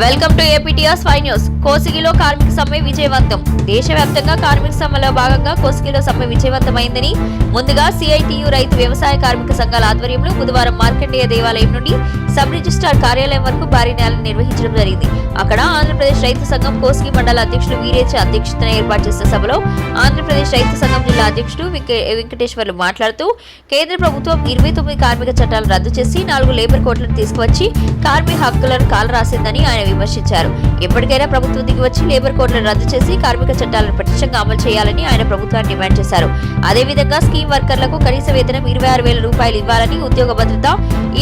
Welcome to APTR స్వై news. కోసిగిలో కార్మిక సమ్మె విజయవంతం. దేశవ్యాప్తంగా కార్మిక సమ్మెలో భాగంగా కోసిగిలో సమ్మె విజయవంతమైందని ముందుగా సిఐటియు రైతు వ్యవసాయ కార్మిక సంఘాల ఆధ్వర్యంలో బుధవారం మార్కండేయ దేవాలయం నుండి సబ్ రిజిస్ట్రార్ కార్యాలయం వరకు భారీ ర్యాలీ నిర్వహించడం జరిగింది. అక్కడ ఆంధ్రప్రదేశ్ రైతు సంఘం కోసిగి మండల అధ్యక్షుడు వీరేచ అధ్యక్షతన ఏర్పాటు చేసిన సభలో ఆంధ్రప్రదేశ్ రైతు సంఘం జిల్లా అధ్యక్షుడు వెంకటేశ్వర్లు మాట్లాడుతూ కేంద్ర ప్రభుత్వం ఇరవై తొమ్మిది కార్మిక చట్టాలను రద్దు చేసి నాలుగు లేబర్ కోట్లను తీసుకువచ్చి కార్మిక హక్కులను కాలరాసిందని ఆయన విమర్శించారు. ఎప్పటికైనా ప్రభుత్వం దిగివచ్చి లేబర్ కోడ్లను రద్దు చేసి కార్మిక చట్టాలను పటిష్టంగా అమలు చేయాలని ఆయన ప్రభుత్వాన్ని డిమాండ్ చేశారు. అదేవిధంగా స్కీమ్ వర్కర్లకు కనీస వేతనం ఇరవై ఆరు వేల రూపాయలు ఇవ్వాలని ఉద్యోగ భద్రత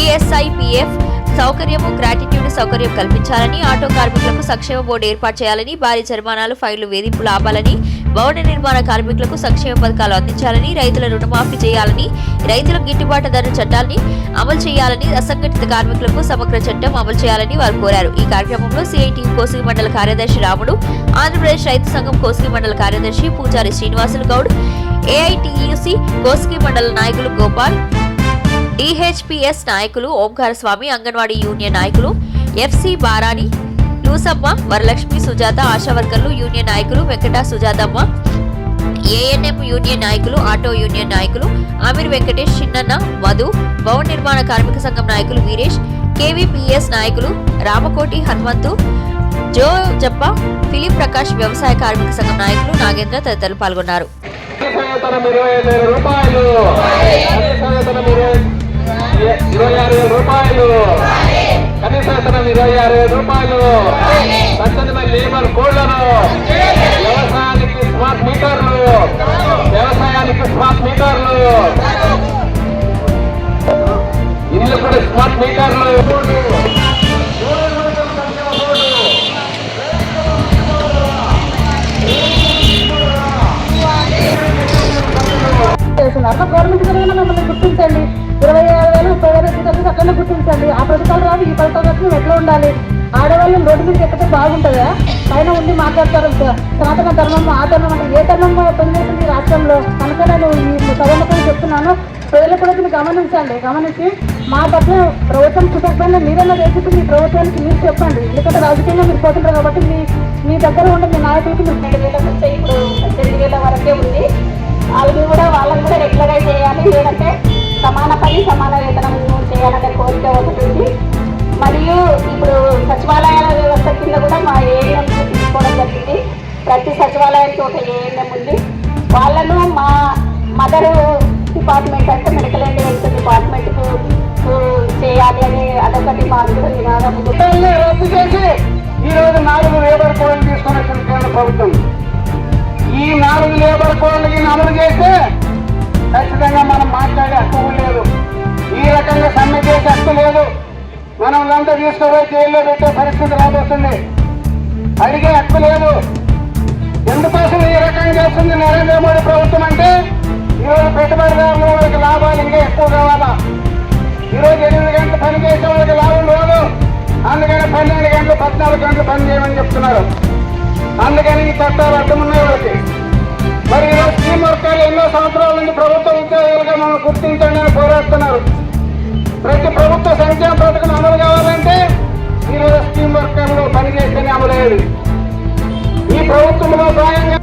ఈఎస్ఐ పిఎఫ్ సౌకర్యము గ్రాటిట్యూడ్ సౌకర్యం కల్పించాలని ఆటో కార్మికులకు సంక్షేమ బోర్డు ఏర్పాటు చేయాలని భారీ జరిమానాలు ఫైళ్ళు వేధింపులు ఆపాలని భవన నిర్మాణ కార్మికులకు సంక్షేమ పథకాలు అందించాలని రైతుల రుణమాఫీ చేయాలని రైతులకు గిట్టుబాటు ధర చట్టాన్ని అమలు చేయాలని అసంఘటిత కార్మికులకు సమగ్ర చట్టం అమలు చేయాలని వారు కోరారు. ఈ కార్యక్రమంలో సిఐటి కోసిగి మండల కార్యదర్శి రాముడు ఆంధ్రప్రదేశ్ రైతు సంఘం కోసిగి మండల కార్యదర్శి పూజారి శ్రీనివాసులు గౌడ్ ఏఐటియుసి కోసిగి మండల నాయకులు గోపాల్ డిహెచ్పిఎస్ నాయకులు ఓంకార స్వామి అంగన్వాడీ యూనియన్ నాయకులు ఎఫ్సి బారాని లూసమ్మ వరలక్ష్మి సుజాత ఆశా వర్కర్లు యూనియన్ నాయకులు వెంకట సుజాతమ్మ ఏఎన్ఎం యూనియన్ నాయకులు ఆటో యూనియన్ నాయకులు అమీర్ వెంకటేష్ చిన్నన్న మధు భవన నిర్మాణ కార్మిక సంఘం నాయకులు వీరేష్ కేవీపీఎస్ నాయకులు రామకోటి హనుమంతు జో జప్ప ఫిలిప్ ప్రకాష్ వ్యవసాయ కార్మిక సంఘం నాయకులు నాగేంద్ర తదితరులు పాల్గొన్నారు. ఇరవై ఆరు వేల రూపాయలు. కనీస వేతనం ఇరవై ఆరు వేల రూపాయలు. పద్దెనిమిది లేబర్ కోడ్లను. వ్యవసాయానికి స్మార్ట్ మీటర్లు. వ్యవసాయానికి స్మార్ట్ మీటర్లు. ఇల్లు కూడా స్మార్ట్ మీటర్లు. చేస్తున్నారు. గవర్నమెంట్ జరిగిన మమ్మల్ని గుర్తించండి. ఇరవై ఆరు వేలు ముప్పై వేలు జీతాలు అట్లనే గుర్తించండి. ఆ పథకాలు రాదు ఈ పథకాలు వచ్చి ఎట్లా ఉండాలి? ఆడవాళ్ళు రోడ్డు మీద ఎక్కితే బాగుంటుందా పైన ఉండి మాట్లాడతారు. సనాతన ధర్మం ఆ ధర్మం అంటే ఏ ధర్మం పనిచేస్తుంది ఈ రాష్ట్రంలో? కనుక నేను ఈ సభముఖం చెప్తున్నాను. ప్రజలు కూడా దీన్ని గమనించండి. గమనించి మా పట్ల ప్రభుత్వం చూపకపోయినా మీరైనా వేసుకుని మీ ప్రభుత్వానికి మీరు చెప్పండి. ఎందుకంటే రాజకీయంగా మీరు పోతుంటారు కాబట్టి మీ మీ దగ్గర ఉండే మీ నాయకులకి మీరు రెండు వేల నుంచి ఇప్పుడు పద్దెనిమిది వేల వరకే ఉంది. అవి కూడా వాళ్ళని కూడా రెగ్యులర్గా చేయాలి. లేదంటే సచివాలయాల వ్యవస్థ కింద కూడా మా ఏఎం తీసుకోవడం జరిగింది. ప్రతి సచివాలయానికి ఒక ఏఎంఎం ఉంది. వాళ్ళను మా మదర్ డిపార్ట్మెంట్ అంటే మెడికల్ అండ్ హెల్త్ డిపార్ట్మెంట్కు చేయాలి అని అదొకటి మా కూడా నినాదం రద్దు చేసి ఈ రోజు నాలుగు లేబర్ కోడ్లు తీసుకొని వచ్చిన కేంద్ర ప్రభుత్వం. ఈ నాలుగు లేబర్ కోడ్లకి అమలు చేస్తే ఖచ్చితంగా మనం మాట్లాడే హక్కు లేదు. ఈ రకంగా సమ్మె చేసే హక్కు లేదు. మనం అంతా తీసుకుపోయి జైల్లో పెట్టే పరిస్థితి రాబోతుంది. అడిగే హక్కు లేదు. ఎందుకోసం ఈ రకంగా చేస్తుంది నరేంద్ర మోడీ ప్రభుత్వం అంటే ఈరోజు పెట్టుబడిదారులు వాళ్ళకి లాభాలు ఇంకా ఎక్కువ కావాలా? ఈరోజు ఎనిమిది గంటలు పని చేసే వాళ్ళకి లాభం లేదు అందుకని పన్నెండు గంటలు పద్నాలుగు గంటలు పని చేయమని చెప్తున్నారు. అందుకని ఈ చట్టాలు అడ్డం ఉన్నాయి వాళ్ళకి. మరి ఈరోజు స్కీమ్ వర్గాలు ఎన్నో సంవత్సరాల నుంచి ప్రభుత్వ ఉద్యోగులుగా మనం గుర్తించండి అని పోరాడుతున్నారు. ప్రతి ప్రభుత్వ సంక్షేమ పథకం అమలు కావాలంటే ఈరోజు స్కీమ్ వర్కర్లు పనిచేస్తేనే అమలయ్యేది ఈ ప్రభుత్వంలో భాగంగా